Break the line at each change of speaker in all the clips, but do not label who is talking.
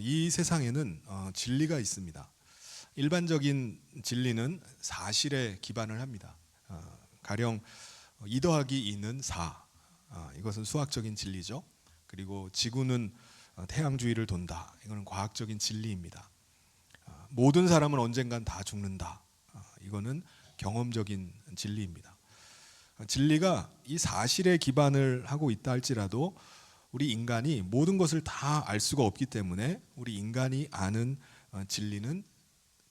이 세상에는 어, 진리가 있습니다. 일반적인 진리는 사실에 기반을 합니다. 어, 가령 2 더하기 2는 4. 어, 이것은 수학적인 진리죠. 그리고 지구는 어, 태양 주위를 돈다. 이거는 과학적인 진리입니다. 어, 모든 사람은 언젠간 다 죽는다. 어, 이거는 경험적인 진리입니다. 어, 진리가 이 사실에 기반을 하고 있다 할지라도 우리 인간이 모든 것을 다 알 수가 없기 때문에 우리 인간이 아는 어, 진리는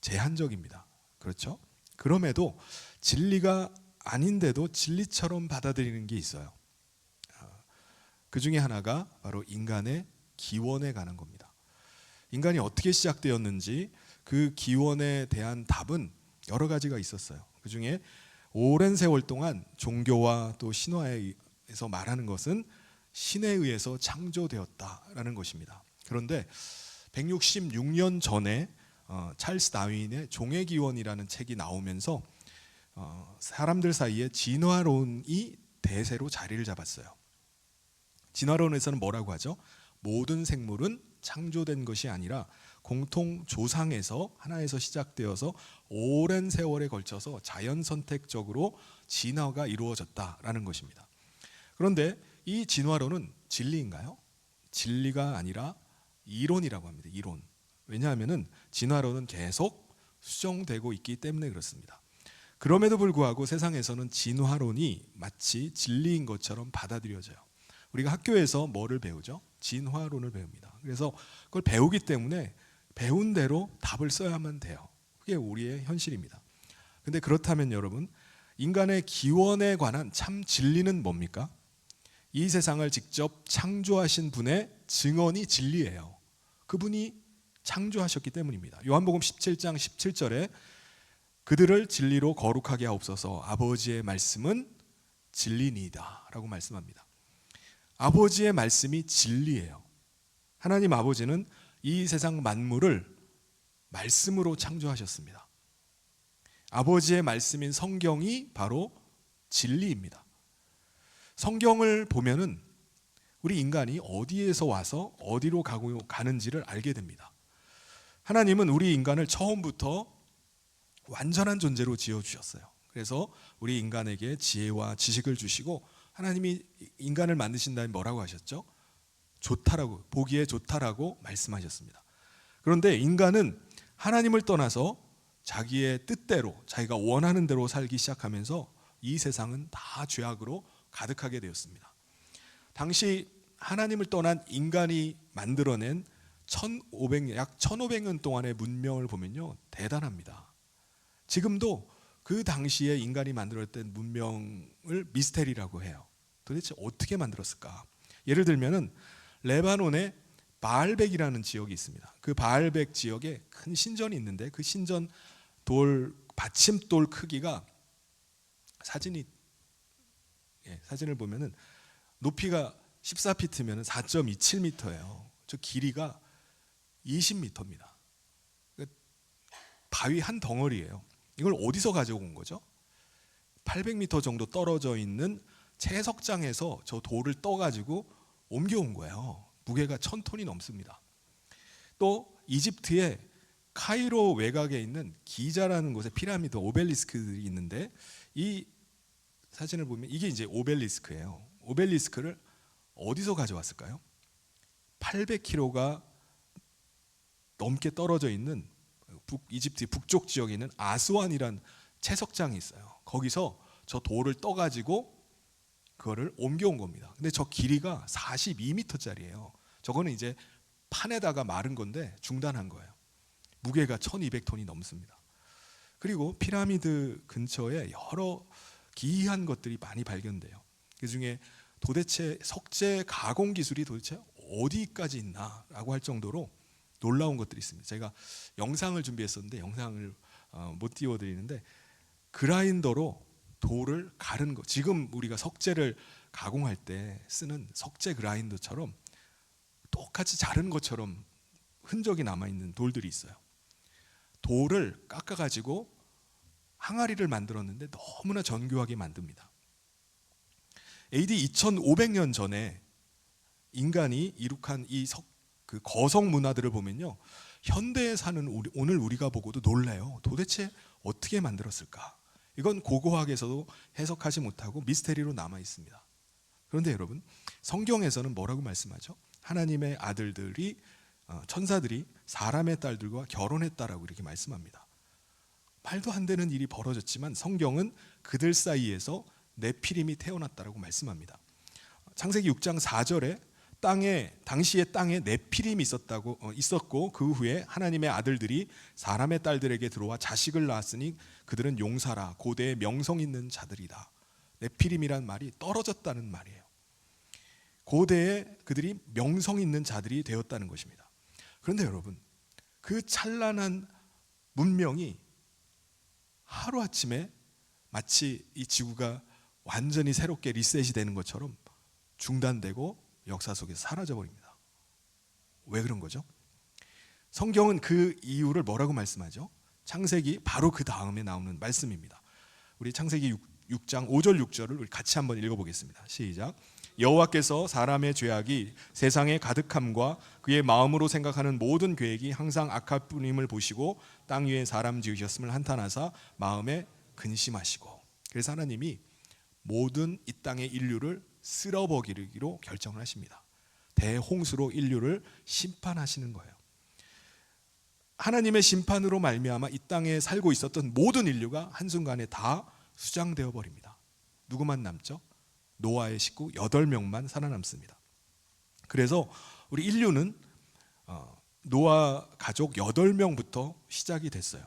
제한적입니다. 그렇죠? 그럼에도 진리가 아닌데도 진리처럼 받아들이는 게 있어요. 어, 그 중에 하나가 바로 인간의 기원에 관한 겁니다. 인간이 어떻게 시작되었는지 그 기원에 대한 답은 여러 가지가 있었어요. 그 중에 오랜 세월 동안 종교와 또 신화에서 말하는 것은 신에 의해서 창조되었다라는 것입니다. 그런데 166년 전에 어, 찰스 다윈의 종의 기원이라는 책이 나오면서 어, 사람들 사이에 진화론이 대세로 자리를 잡았어요. 진화론에서는 뭐라고 하죠? 모든 생물은 창조된 것이 아니라 공통 조상에서 하나에서 시작되어서 오랜 세월에 걸쳐서 자연 선택적으로 진화가 이루어졌다라는 것입니다. 그런데 이 진화론은 진리인가요? 진리가 아니라 이론이라고 합니다. 이론. 왜냐하면은 진화론은 계속 수정되고 있기 때문에 그렇습니다. 그럼에도 불구하고 세상에서는 진화론이 마치 진리인 것처럼 받아들여져요. 우리가 학교에서 뭐를 배우죠? 진화론을 배웁니다. 그래서 그걸 배우기 때문에 배운 대로 답을 써야만 돼요. 그게 우리의 현실입니다. 근데 그렇다면 여러분, 인간의 기원에 관한 참 진리는 뭡니까? 이 세상을 직접 창조하신 분의 증언이 진리예요. 그분이 창조하셨기 때문입니다. 요한복음 17장 17절에 그들을 진리로 거룩하게 하옵소서 아버지의 말씀은 진리니이다 라고 말씀합니다. 아버지의 말씀이 진리예요. 하나님 아버지는 이 세상 만물을 말씀으로 창조하셨습니다. 아버지의 말씀인 성경이 바로 진리입니다. 성경을 보면은 우리 인간이 어디에서 와서 어디로 가고 가는지를 알게 됩니다. 하나님은 우리 인간을 처음부터 완전한 존재로 지어 주셨어요. 그래서 우리 인간에게 지혜와 지식을 주시고 하나님이 인간을 만드신 다음에 뭐라고 하셨죠? 좋다라고 보기에 좋다라고 말씀하셨습니다. 그런데 인간은 하나님을 떠나서 자기의 뜻대로 자기가 원하는 대로 살기 시작하면서 이 세상은 다 죄악으로 가득하게 되었습니다. 당시 하나님을 떠난 인간이 만들어낸 1500, 약 1500년 동안의 문명을 보면요. 대단합니다. 지금도 그 당시에 인간이 만들었던 문명을 미스테리라고 해요. 도대체 어떻게 만들었을까? 예를 들면은 레바논에 바알백이라는 지역이 있습니다. 그 바알백 지역에 큰 신전이 있는데 그 신전 돌 받침돌 크기가 사진이 예, 사진을 보면은 높이가 14피트면 4.27m예요. 저 길이가 20m입니다. 바위 한 덩어리예요. 이걸 어디서 가져온 거죠? 800m 정도 떨어져 있는 채석장에서 저 돌을 떠가지고 옮겨온 거예요. 무게가 1000톤이 넘습니다. 또 이집트의 카이로 외곽에 있는 기자라는 곳에 피라미드 오벨리스크들이 있는데 이 사진을 보면 이게 이제 오벨리스크예요. 오벨리스크를 어디서 가져왔을까요? 800km가 넘게 떨어져 있는 북, 이집트 북쪽 지역에 있는 아스완이란 채석장이 있어요. 거기서 저 돌을 떠가지고 그거를 옮겨온 겁니다. 근데 저 길이가 42m짜리예요. 저거는 이제 판에다가 마른 건데 중단한 거예요. 무게가 1200톤이 넘습니다. 그리고 피라미드 근처에 여러 기이한 것들이 많이 발견돼요. 그 중에 도대체 석재 가공 기술이 도대체 어디까지 있나라고 할 정도로 놀라운 것들이 있습니다. 제가 영상을 준비했었는데 영상을 어, 못 띄워드리는데 그라인더로 돌을 가른 거. 지금 우리가 석재를 가공할 때 쓰는 석재 그라인더처럼 똑같이 자른 것처럼 흔적이 남아 있는 돌들이 있어요. 돌을 깎아 가지고 항아리를 만들었는데 너무나 정교하게 만듭니다. AD 2500년 전에 인간이 이룩한 이 석, 그 거성 문화들을 보면요. 현대에 사는 우리, 오늘 우리가 보고도 놀래요. 도대체 어떻게 만들었을까? 이건 고고학에서도 해석하지 못하고 미스테리로 남아 있습니다. 그런데 여러분, 성경에서는 뭐라고 말씀하죠? 하나님의 아들들이 어, 천사들이 사람의 딸들과 결혼했다라고 이렇게 말씀합니다. 말도 안 되는 일이 벌어졌지만 성경은 그들 사이에서 네피림이 태어났다라고 말씀합니다. 창세기 6장 4절에 땅에 당시에 땅에 네피림이 있었다고 어, 있었고 그 후에 하나님의 아들들이 사람의 딸들에게 들어와 자식을 낳았으니 그들은 용사라 고대의 명성 있는 자들이다. 네피림이란 말이 떨어졌다는 말이에요. 고대에 그들이 명성 있는 자들이 되었다는 것입니다. 그런데 여러분 그 찬란한 문명이 하루 아침에 마치 이 지구가 완전히 새롭게 리셋이 되는 것처럼 중단되고 역사 속에서 사라져 버립니다. 왜 그런 거죠? 성경은 그 이유를 뭐라고 말씀하죠? 창세기 바로 그 다음에 나오는 말씀입니다. 우리 창세기 6, 장 5절 6절을 우리 같이 한번 읽어보겠습니다. 시작. 여호와께서 사람의 죄악이 세상에 가득함과 그의 마음으로 생각하는 모든 계획이 항상 악할 뿐임을 보시고 땅 위에 사람 지으셨음을 한탄하사 마음에 근심하시고 그래서 하나님이 모든 이 땅의 인류를 쓸어버리기로 결정을 하십니다. 대홍수로 인류를 심판하시는 거예요. 하나님의 심판으로 말미암아 이 땅에 살고 있었던 모든 인류가 한순간에 다 수장되어 버립니다. 누구만 남죠? 노아의 식구 8명만 살아남습니다. 그래서 우리 인류는 어, 노아 가족 8명부터 시작이 됐어요.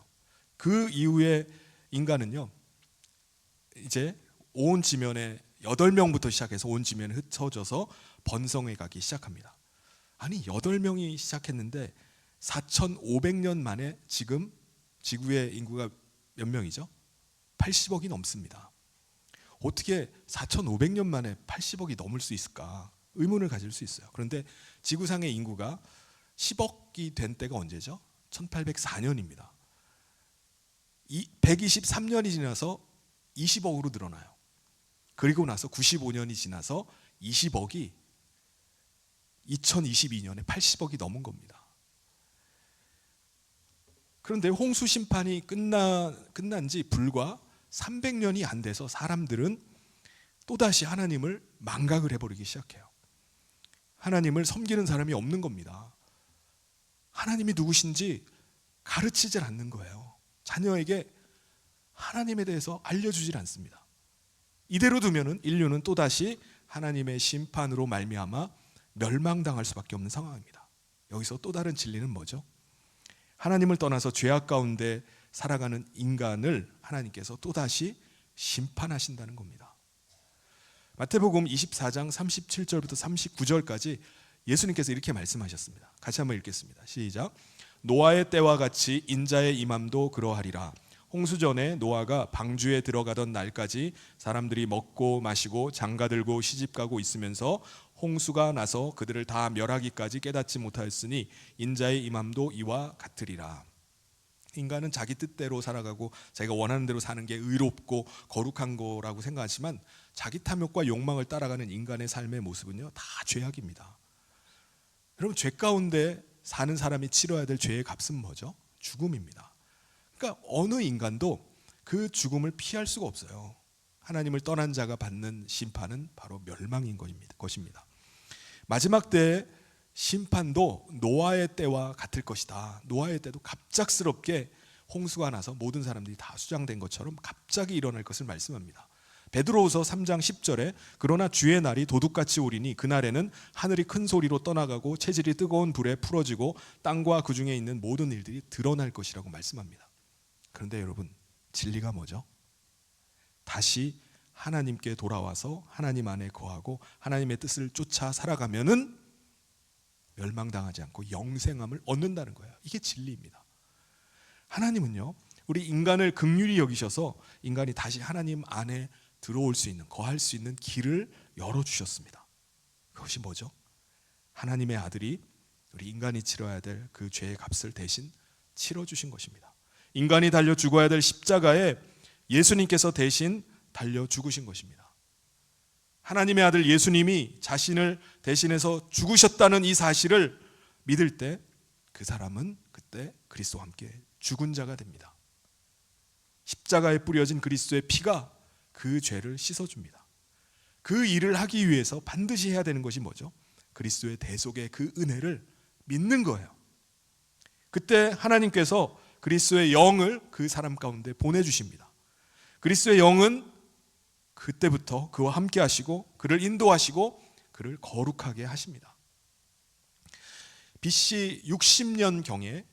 그 이후에 인간은요. 이제 온 지면에 8명부터 시작해서 온 지면에 흩어져서 번성해 가기 시작합니다. 아니 8명이 시작했는데 4,500년 만에 지금 지구의 인구가 몇 명이죠? 80억이 넘습니다. 어떻게 4,500년 만에 80억이 넘을 수 있을까? 의문을 가질 수 있어요. 그런데 지구상의 인구가 10억이 된 때가 언제죠? 1804년입니다. 123년이 지나서 20억으로 늘어나요. 그리고 나서 95년이 지나서 20억이 2022년에 80억이 넘은 겁니다. 그런데 홍수 심판이 끝나 끝난 지 불과 300년이 안 돼서 사람들은 또다시 하나님을 망각을 해버리기 시작해요. 하나님을 섬기는 사람이 없는 겁니다. 하나님이 누구신지 가르치질 않는 거예요. 자녀에게 하나님에 대해서 알려주질 않습니다. 이대로 두면은 인류는 또다시 하나님의 심판으로 말미암아 멸망당할 수밖에 없는 상황입니다. 여기서 또 다른 진리는 뭐죠? 하나님을 떠나서 죄악 가운데 살아가는 인간을 하나님께서 또다시 심판하신다는 겁니다. 마태복음 24장 37절부터 39절까지 예수님께서 이렇게 말씀하셨습니다. 같이 한번 읽겠습니다. 시작. 노아의 때와 같이 인자의 임함도 그러하리라. 홍수 전에 노아가 방주에 들어가던 날까지 사람들이 먹고 마시고 장가 들고 시집 가고 있으면서 홍수가 나서 그들을 다 멸하기까지 깨닫지 못하였으니 인자의 임함도 이와 같으리라. 인간은 자기 뜻대로 살아가고 자기가 원하는 대로 사는 게 의롭고 거룩한 거라고 생각하지만 자기 탐욕과 욕망을 따라가는 인간의 삶의 모습은요 다 죄악입니다. 여러분 죄 가운데 사는 사람이 치러야 될 죄의 값은 뭐죠? 죽음입니다. 그러니까 어느 인간도 그 죽음을 피할 수가 없어요. 하나님을 떠난 자가 받는 심판은 바로 멸망인 것입니다. 마지막 때 심판도 노아의 때와 같을 것이다. 노아의 때도 갑작스럽게 홍수가 나서 모든 사람들이 다 수장된 것처럼 갑자기 일어날 것을 말씀합니다. 베드로후서 3장 10절에 그러나 주의 날이 도둑같이 오리니 그날에는 하늘이 큰 소리로 떠나가고 체질이 뜨거운 불에 풀어지고 땅과 그 중에 있는 모든 일들이 드러날 것이라고 말씀합니다. 그런데 여러분 진리가 뭐죠? 다시 하나님께 돌아와서 하나님 안에 거하고 하나님의 뜻을 쫓아 살아가면은 멸망당하지 않고 영생함을 얻는다는 거예요. 이게 진리입니다. 하나님은요, 우리 인간을 극률히 여기셔서 인간이 다시 하나님 안에 들어올 수 있는, 거할 수 있는 길을 열어주셨습니다. 그것이 뭐죠? 하나님의 아들이 우리 인간이 치러야 될 그 죄의 값을 대신 치러주신 것입니다. 인간이 달려 죽어야 될 십자가에 예수님께서 대신 달려 죽으신 것입니다. 하나님의 아들 예수님이 자신을 대신해서 죽으셨다는 이 사실을 믿을 때 그 사람은 그때 그리스도와 함께 죽은 자가 됩니다. 십자가에 뿌려진 그리스도의 피가 그 죄를 씻어줍니다. 그 일을 하기 위해서 반드시 해야 되는 것이 뭐죠? 그리스도의 대속의 그 은혜를 믿는 거예요. 그때 하나님께서 그리스도의 영을 그 사람 가운데 보내주십니다. 그리스도의 영은 그때부터 그와 함께 하시고 그를 인도하시고 그를 거룩하게 하십니다. BC 60년 경에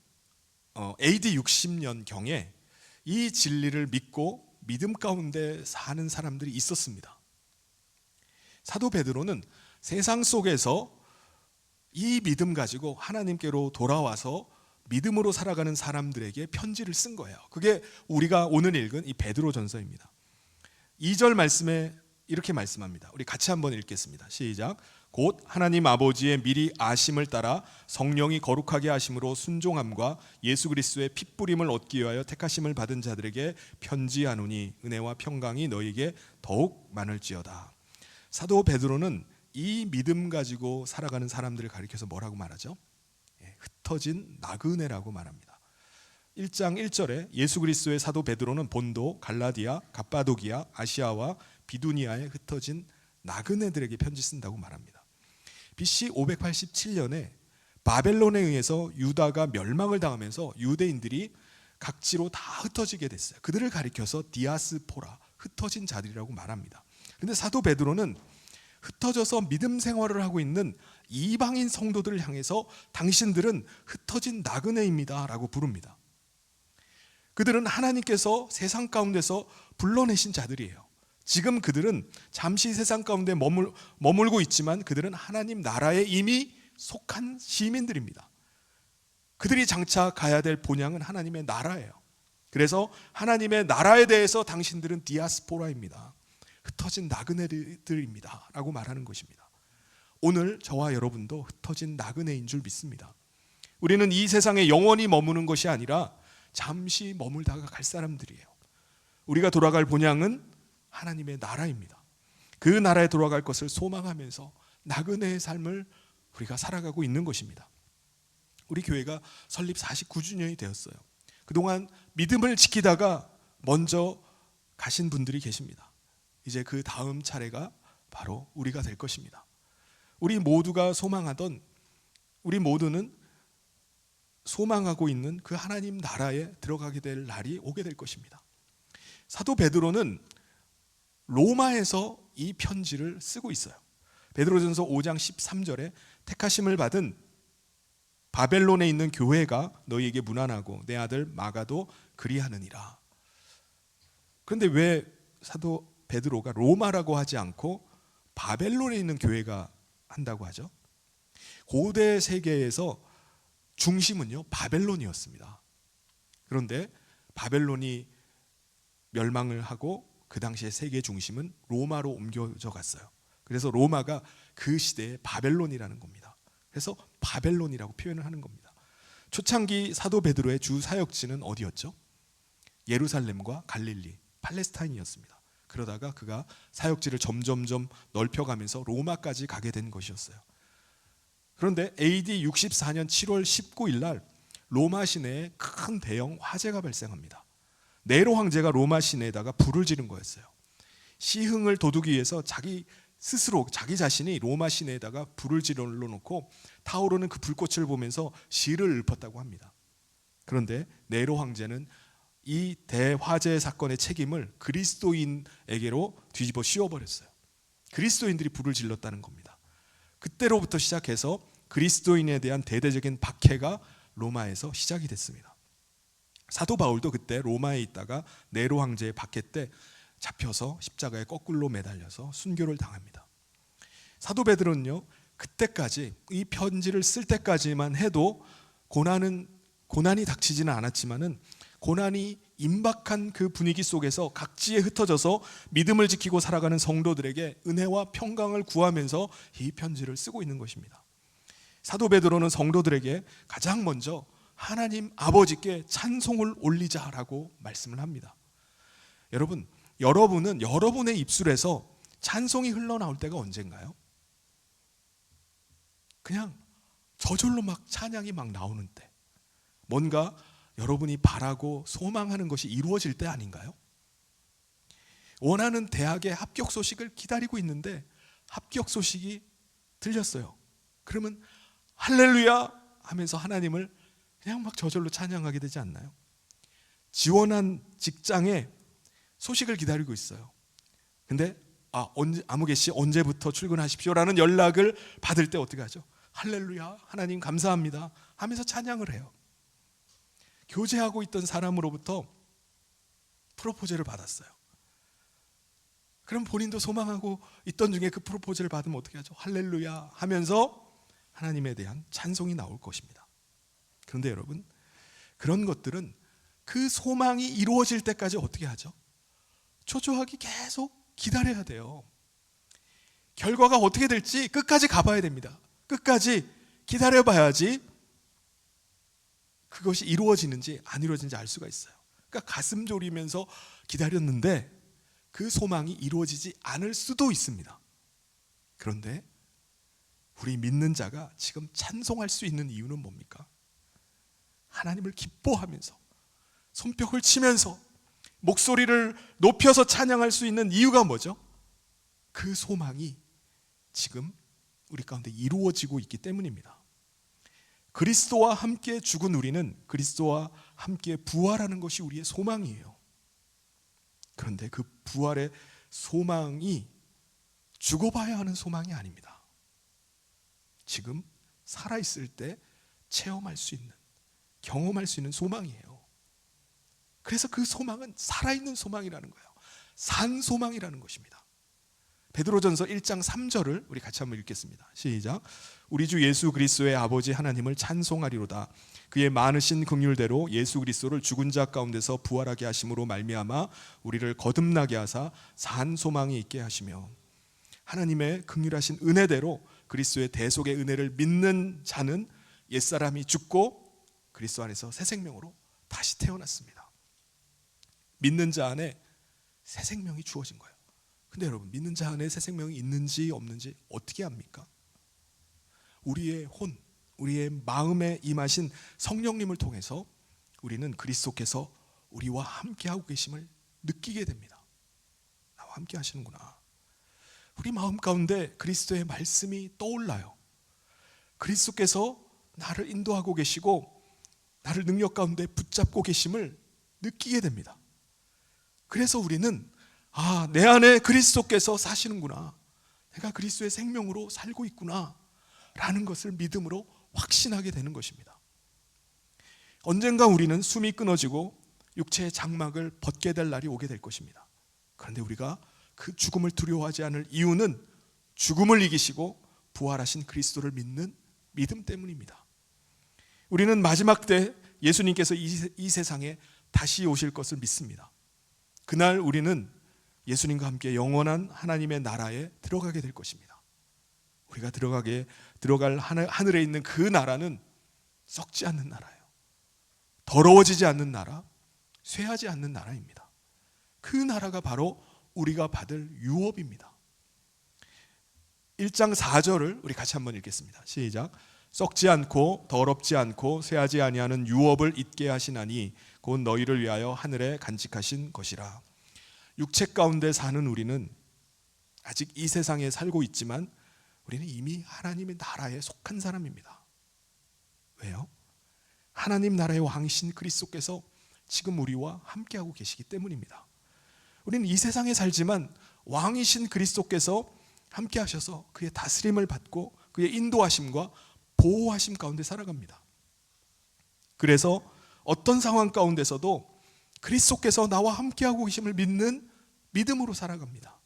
어, AD 60년 경에 이 진리를 믿고 믿음 가운데 사는 사람들이 있었습니다. 사도 베드로는 세상 속에서 이 믿음 가지고 하나님께로 돌아와서 믿음으로 살아가는 사람들에게 편지를 쓴 거예요. 그게 우리가 오늘 읽은 이 베드로 전서입니다. 2절 말씀에 이렇게 말씀합니다. 우리 같이 한번 읽겠습니다. 시작. 곧 하나님 아버지의 미리 아심을 따라 성령이 거룩하게 하심으로 순종함과 예수 그리스도의 핏부림을 얻기 위하여 택하심을 받은 자들에게 편지하노니 은혜와 평강이 너에게 더욱 많을지어다. 사도 베드로는 이 믿음 가지고 살아가는 사람들을 가리켜서 뭐라고 말하죠? 예, 흩어진 나그네라고 말합니다. 1장 1절에 예수 그리스도의 사도 베드로는 본도, 갈라디아, 갑바도기아, 아시아와 비두니아에 흩어진 나그네들에게 편지 쓴다고 말합니다. BC 587년에 바벨론에 의해서 유다가 멸망을 당하면서 유대인들이 각지로 다 흩어지게 됐어요. 그들을 가리켜서 디아스포라, 흩어진 자들이라고 말합니다. 근데 사도 베드로는 흩어져서 믿음 생활을 하고 있는 이방인 성도들을 향해서 당신들은 흩어진 나그네입니다라고 부릅니다. 그들은 하나님께서 세상 가운데서 불러내신 자들이에요. 지금 그들은 잠시 세상 가운데 머물, 머물고 있지만 그들은 하나님 나라에 이미 속한 시민들입니다. 그들이 장차 가야 될 본향은 하나님의 나라예요. 그래서 하나님의 나라에 대해서 당신들은 디아스포라입니다. 흩어진 나그네들입니다. 라고 말하는 것입니다. 오늘 저와 여러분도 흩어진 나그네인 줄 믿습니다. 우리는 이 세상에 영원히 머무는 것이 아니라 잠시 머물다가 갈 사람들이에요. 우리가 돌아갈 본향은 하나님의 나라입니다. 그 나라에 돌아갈 것을 소망하면서 나그네의 삶을 우리가 살아가고 있는 것입니다. 우리 교회가 설립 49주년이 되었어요. 그동안 믿음을 지키다가 먼저 가신 분들이 계십니다. 이제 그 다음 차례가 바로 우리가 될 것입니다. 우리 모두가 소망하던 우리 모두는 소망하고 있는 그 하나님 나라에 들어가게 될 날이 오게 될 것입니다. 사도 베드로는 로마에서 이 편지를 쓰고 있어요. 베드로전서 5장 13절에 택하심을 받은 바벨론에 있는 교회가 너희에게 무난하고 내 아들 마가도 그리하느니라. 그런데 왜 사도 베드로가 로마라고 하지 않고 바벨론에 있는 교회가 한다고 하죠? 고대 세계에서 중심은요 바벨론이었습니다. 그런데 바벨론이 멸망을 하고 그 당시에 세계 중심은 로마로 옮겨져 갔어요. 그래서 로마가 그 시대의 바벨론이라는 겁니다. 그래서 바벨론이라고 표현을 하는 겁니다. 초창기 사도 베드로의 주 사역지는 어디였죠? 예루살렘과 갈릴리, 팔레스타인이었습니다. 그러다가 그가 사역지를 점점점 넓혀가면서 로마까지 가게 된 것이었어요. 그런데 AD 64년 7월 19일 날 로마 시내에 큰 대형 화재가 발생합니다. 네로 황제가 로마 시내에다가 불을 지른 거였어요. 시흥을 도두기 위해서 자기 스스로 자기 자신이 로마 시내에다가 불을 질러 놓고 타오르는 그 불꽃을 보면서 시를 읊었다고 합니다. 그런데 네로 황제는 이 대화재 사건의 책임을 그리스도인에게로 뒤집어 씌워버렸어요. 그리스도인들이 불을 질렀다는 겁니다. 그때로부터 시작해서 그리스도인에 대한 대대적인 박해가 로마에서 시작이 됐습니다. 사도 바울도 그때 로마에 있다가 네로 황제의 박해 때 잡혀서 십자가에 거꾸로 매달려서 순교를 당합니다. 사도 베드로는요 그때까지 이 편지를 쓸 때까지만 해도 고난은 고난이 닥치지는 않았지만은 고난이 임박한 그 분위기 속에서 각지에 흩어져서 믿음을 지키고 살아가는 성도들에게 은혜와 평강을 구하면서 이 편지를 쓰고 있는 것입니다. 사도 베드로는 성도들에게 가장 먼저 하나님 아버지께 찬송을 올리자라고 말씀을 합니다. 여러분, 여러분은 여러분의 입술에서 찬송이 흘러나올 때가 언젠가요? 그냥 저절로 막 찬양이 막 나오는 때, 뭔가 여러분이 바라고 소망하는 것이 이루어질 때 아닌가요? 원하는 대학의 합격 소식을 기다리고 있는데 합격 소식이 들렸어요. 그러면 할렐루야 하면서 하나님을 그냥 막 저절로 찬양하게 되지 않나요? 지원한 직장에 소식을 기다리고 있어요. 근데 아 언제 아무개 씨 언제부터 출근하십시오라는 연락을 받을 때 어떻게 하죠? 할렐루야 하나님 감사합니다 하면서 찬양을 해요. 교제하고 있던 사람으로부터 프로포즈를 받았어요. 그럼 본인도 소망하고 있던 중에 그 프로포즈를 받으면 어떻게 하죠? 할렐루야 하면서 하나님에 대한 찬송이 나올 것입니다. 그런데 여러분 그런 것들은 그 소망이 이루어질 때까지 어떻게 하죠? 초조하게 계속 기다려야 돼요. 결과가 어떻게 될지 끝까지 가봐야 됩니다. 끝까지 기다려 봐야지 그것이 이루어지는지 안 이루어지는지 알 수가 있어요. 그러니까 가슴 졸이면서 기다렸는데 그 소망이 이루어지지 않을 수도 있습니다. 그런데 우리 믿는 자가 지금 찬송할 수 있는 이유는 뭡니까? 하나님을 기뻐하면서 손뼉을 치면서 목소리를 높여서 찬양할 수 있는 이유가 뭐죠? 그 소망이 지금 우리 가운데 이루어지고 있기 때문입니다. 그리스도와 함께 죽은 우리는 그리스도와 함께 부활하는 것이 우리의 소망이에요. 그런데 그 부활의 소망이 죽어봐야 하는 소망이 아닙니다. 지금 살아있을 때 체험할 수 있는, 경험할 수 있는 소망이에요. 그래서 그 소망은 살아있는 소망이라는 거예요. 산 소망이라는 것입니다. 베드로전서 1장 3절을 우리 같이 한번 읽겠습니다. 시작. 우리 주 예수 그리스도의 아버지 하나님을 찬송하리로다. 그의 많으신 긍휼대로 예수 그리스도를 죽은 자 가운데서 부활하게 하심으로 말미암아 우리를 거듭나게 하사 산 소망이 있게 하시며 하나님의 긍휼하신 은혜대로 그리스도의 대속의 은혜를 믿는 자는 옛사람이 죽고 그리스도 안에서 새 생명으로 다시 태어났습니다. 믿는 자 안에 새 생명이 주어진 거예요. 근데 여러분 믿는 자 안에 새 생명이 있는지 없는지 어떻게 합니까? 우리의 혼, 우리의 마음에 임하신 성령님을 통해서 우리는 그리스도께서 우리와 함께 하고 계심을 느끼게 됩니다. 나와 함께 하시는구나. 우리 마음 가운데 그리스도의 말씀이 떠올라요. 그리스도께서 나를 인도하고 계시고 나를 능력 가운데 붙잡고 계심을 느끼게 됩니다. 그래서 우리는 아, 내 안에 그리스도께서 사시는구나. 내가 그리스도의 생명으로 살고 있구나. 라는 것을 믿음으로 확신하게 되는 것입니다. 언젠가 우리는 숨이 끊어지고 육체의 장막을 벗게 될 날이 오게 될 것입니다. 그런데 우리가 그 죽음을 두려워하지 않을 이유는 죽음을 이기시고 부활하신 그리스도를 믿는 믿음 때문입니다. 우리는 마지막 때 예수님께서 이, 이 세상에 다시 오실 것을 믿습니다. 그날 우리는 예수님과 함께 영원한 하나님의 나라에 들어가게 될 것입니다. 우리가 들어가게 들어갈 하늘, 하늘에 있는 그 나라는 썩지 않는 나라예요. 더러워지지 않는 나라, 쇠하지 않는 나라입니다. 그 나라가 바로 우리가 받을 유업입니다. 1장 4절을 우리 같이 한번 읽겠습니다. 시작. 썩지 않고 더럽지 않고 쇠하지 아니하는 유업을 잊게 하시나니 곧 너희를 위하여 하늘에 간직하신 것이라. 육체 가운데 사는 우리는 아직 이 세상에 살고 있지만 우리는 이미 하나님의 나라에 속한 사람입니다. 왜요? 하나님 나라의 왕이신 그리스도께서 지금 우리와 함께하고 계시기 때문입니다. 우리는 이 세상에 살지만 왕이신 그리스도께서 함께 하셔서 그의 다스림을 받고 그의 인도하심과 보호하심 가운데 살아갑니다. 그래서 어떤 상황 가운데서도 그리스도께서 나와 함께하고 계심을 믿는 믿음으로 살아갑니다.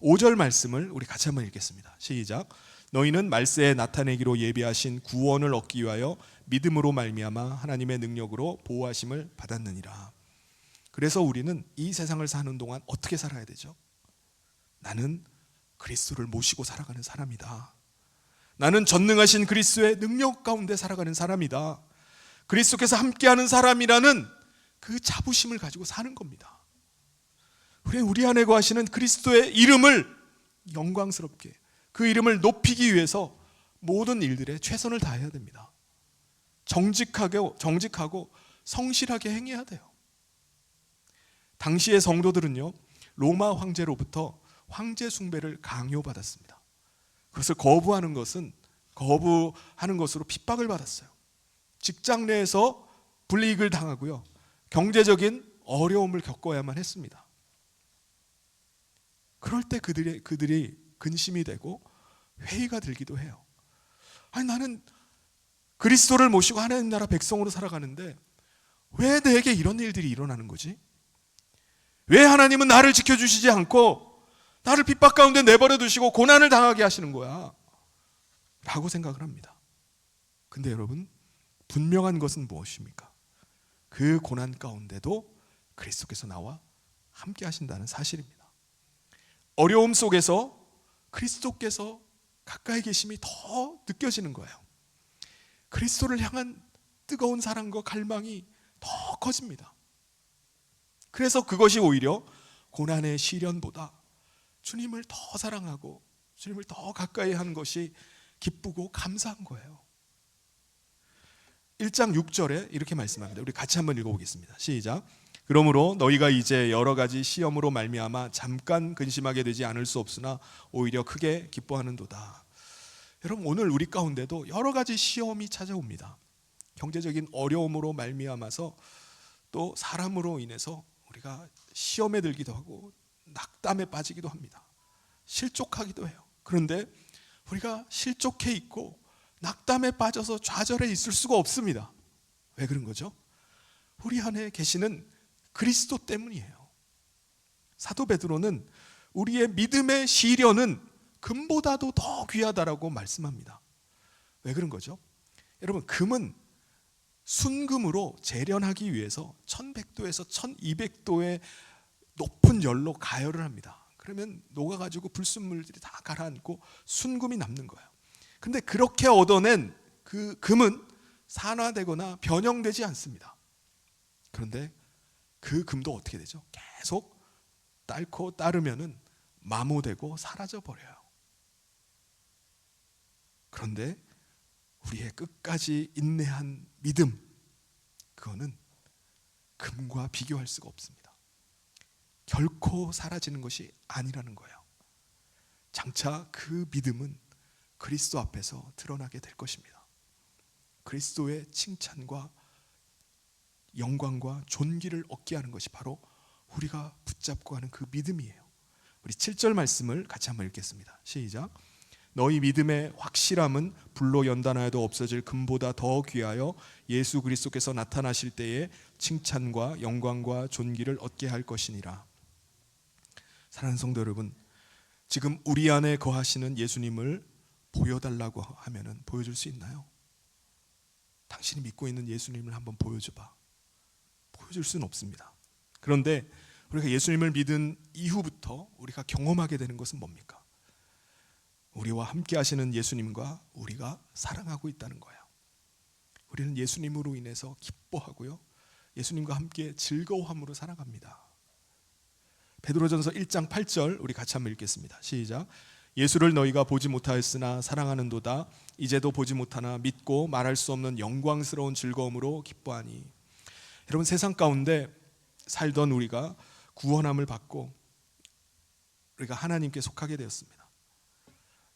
5절 말씀을 우리 같이 한번 읽겠습니다. 시작. 너희는 말세에 나타내기로 예비하신 구원을 얻기 위하여 믿음으로 말미암아 하나님의 능력으로 보호하심을 받았느니라. 그래서 우리는 이 세상을 사는 동안 어떻게 살아야 되죠? 나는 그리스도를 모시고 살아가는 사람이다. 나는 전능하신 그리스도의 능력 가운데 살아가는 사람이다. 그리스도께서 함께하는 사람이라는 그 자부심을 가지고 사는 겁니다. 우리 우리 안에 거하시는 그리스도의 이름을 영광스럽게 그 이름을 높이기 위해서 모든 일들에 최선을 다해야 됩니다. 정직하게 정직하고 성실하게 행해야 돼요. 당시의 성도들은요 로마 황제로부터 황제 숭배를 강요받았습니다. 그것을 거부하는 것은 거부하는 것으로 핍박을 받았어요. 직장 내에서 불이익을 당하고요. 경제적인 어려움을 겪어야만 했습니다. 그럴 때 그들이 그들이 근심이 되고 회의가 들기도 해요. 아니 나는 그리스도를 모시고 하나님 나라 백성으로 살아가는데 왜 내게 이런 일들이 일어나는 거지? 왜 하나님은 나를 지켜주시지 않고 나를 핍박 가운데 내버려 두시고 고난을 당하게 하시는 거야? 라고 생각을 합니다. 근데 여러분, 분명한 것은 무엇입니까? 그 고난 가운데도 그리스도께서 나와 함께 하신다는 사실입니다. 어려움 속에서 그리스도께서 가까이 계심이 더 느껴지는 거예요. 그리스도를 향한 뜨거운 사랑과 갈망이 더 커집니다. 그래서 그것이 오히려 고난의 시련보다 주님을 더 사랑하고 주님을 더 가까이 하는 것이 기쁘고 감사한 거예요. 1장 6절에 이렇게 말씀합니다. 우리 같이 한번 읽어보겠습니다. 시작. 그러므로 너희가 이제 여러 가지 시험으로 말미암아 잠깐 근심하게 되지 않을 수 없으나 오히려 크게 기뻐하는도다. 여러분 오늘 우리 가운데도 여러 가지 시험이 찾아옵니다. 경제적인 어려움으로 말미암아서 또 사람으로 인해서 우리가 시험에 들기도 하고 낙담에 빠지기도 합니다. 실족하기도 해요. 그런데 우리가 실족해 있고 낙담에 빠져서 좌절해 있을 수가 없습니다. 왜 그런 거죠? 우리 안에 계시는 그리스도 때문이에요. 사도 베드로는 우리의 믿음의 시련은 금보다도 더 귀하다라고 말씀합니다. 왜 그런 거죠? 여러분, 금은 순금으로 재련하기 위해서 1100도에서 1200도의 높은 열로 가열을 합니다. 그러면 녹아가지고 불순물들이 다 가라앉고 순금이 남는 거예요. 근데 그렇게 얻어낸 그 금은 산화되거나 변형되지 않습니다. 그런데 그 금도 어떻게 되죠? 계속 딸고 따르면은 마모되고 사라져 버려요. 그런데 우리의 끝까지 인내한 믿음 그거는 금과 비교할 수가 없습니다. 결코 사라지는 것이 아니라는 거예요. 장차 그 믿음은 그리스도 앞에서 드러나게 될 것입니다. 그리스도의 칭찬과 영광과 존귀를 얻게 하는 것이 바로 우리가 붙잡고 하는 그 믿음이에요. 우리 7절 말씀을 같이 한번 읽겠습니다. 시작. 너희 믿음의 확실함은 불로 연단하여도 없어질 금보다 더 귀하여 예수 그리스도께서 나타나실 때에 칭찬과 영광과 존귀를 얻게 할 것이니라. 사랑하는 성도 여러분, 지금 우리 안에 거하시는 예수님을 보여달라고 하면은 보여줄 수 있나요? 당신이 믿고 있는 예수님을 한번 보여줘봐. 보여줄 수는 없습니다. 그런데 우리가 예수님을 믿은 이후부터 우리가 경험하게 되는 것은 뭡니까? 우리와 함께 하시는 예수님과 우리가 사랑하고 있다는 거예요. 우리는 예수님으로 인해서 기뻐하고요. 예수님과 함께 즐거워함으로 살아갑니다. 베드로전서 1장 8절 우리 같이 한번 읽겠습니다. 시작. 예수를 너희가 보지 못하였으나 사랑하는도다 이제도 보지 못하나 믿고 말할 수 없는 영광스러운 즐거움으로 기뻐하니 여러분 세상 가운데 살던 우리가 구원함을 받고 우리가 하나님께 속하게 되었습니다.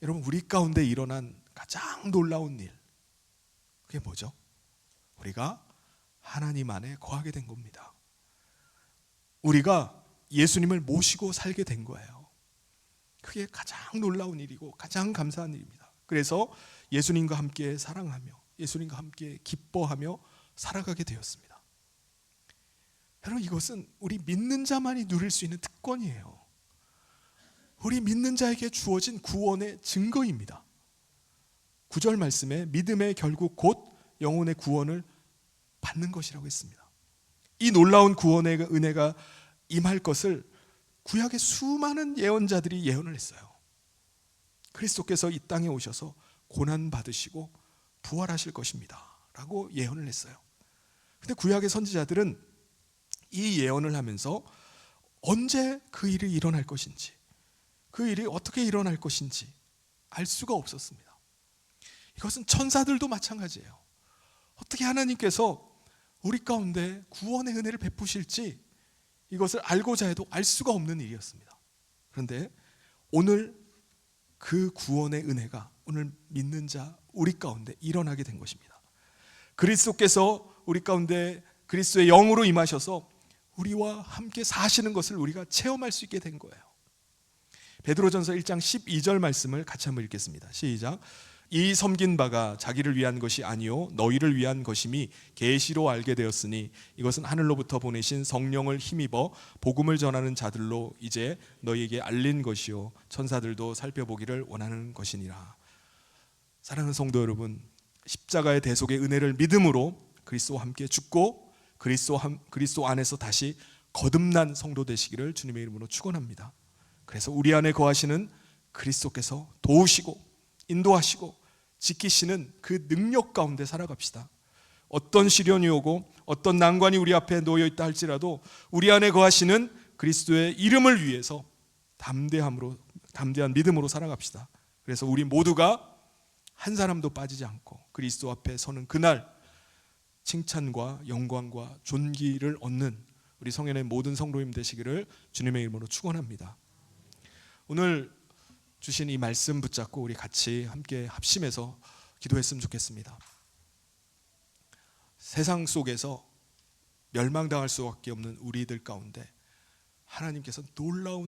여러분 우리 가운데 일어난 가장 놀라운 일 그게 뭐죠? 우리가 하나님 안에 거하게 된 겁니다. 우리가 예수님을 모시고 살게 된 거예요. 그게 가장 놀라운 일이고 가장 감사한 일입니다. 그래서 예수님과 함께 사랑하며 예수님과 함께 기뻐하며 살아가게 되었습니다. 여러분 이것은 우리 믿는 자만이 누릴 수 있는 특권이에요. 우리 믿는 자에게 주어진 구원의 증거입니다. 구절 말씀에 믿음의 결국 곧 영혼의 구원을 받는 것이라고 했습니다. 이 놀라운 구원의 은혜가 임할 것을 구약의 수많은 예언자들이 예언을 했어요. 그리스도께서 이 땅에 오셔서 고난 받으시고 부활하실 것입니다 라고 예언을 했어요. 근데 구약의 선지자들은 이 예언을 하면서 언제 그 일이 일어날 것인지 그 일이 어떻게 일어날 것인지 알 수가 없었습니다. 이것은 천사들도 마찬가지예요. 어떻게 하나님께서 우리 가운데 구원의 은혜를 베푸실지 이것을 알고자 해도 알 수가 없는 일이었습니다. 그런데 오늘 그 구원의 은혜가 오늘 믿는 자 우리 가운데 일어나게 된 것입니다. 그리스도께서 우리 가운데 그리스도의 영으로 임하셔서 우리와 함께 사시는 것을 우리가 체험할 수 있게 된 거예요. 베드로전서 1장 12절 말씀을 같이 한번 읽겠습니다. 시작. 이 섬긴 바가 자기를 위한 것이 아니요 너희를 위한 것임이 계시로 알게 되었으니 이것은 하늘로부터 보내신 성령을 힘입어 복음을 전하는 자들로 이제 너희에게 알린 것이요 천사들도 살펴보기를 원하는 것이니라. 사랑하는 성도 여러분, 십자가의 대속의 은혜를 믿음으로 그리스도와 함께 죽고 그리스도 함, 그리스도 안에서 다시 거듭난 성도 되시기를 주님의 이름으로 축원합니다. 그래서 우리 안에 거하시는 그리스도께서 도우시고 인도하시고 지키시는 그 능력 가운데 살아갑시다. 어떤 시련이 오고 어떤 난관이 우리 앞에 놓여 있다 할지라도 우리 안에 거하시는 그리스도의 이름을 위해서 담대함으로 담대한 믿음으로 살아갑시다. 그래서 우리 모두가 한 사람도 빠지지 않고 그리스도 앞에 서는 그날 칭찬과 영광과 존귀를 얻는 우리 성현의 모든 성도님 되시기를 주님의 이름으로 축원합니다. 오늘 주신 이 말씀 붙잡고 우리 같이 함께 합심해서 기도했으면 좋겠습니다. 세상 속에서 멸망당할 수밖에 없는 우리들 가운데 하나님께서 놀라운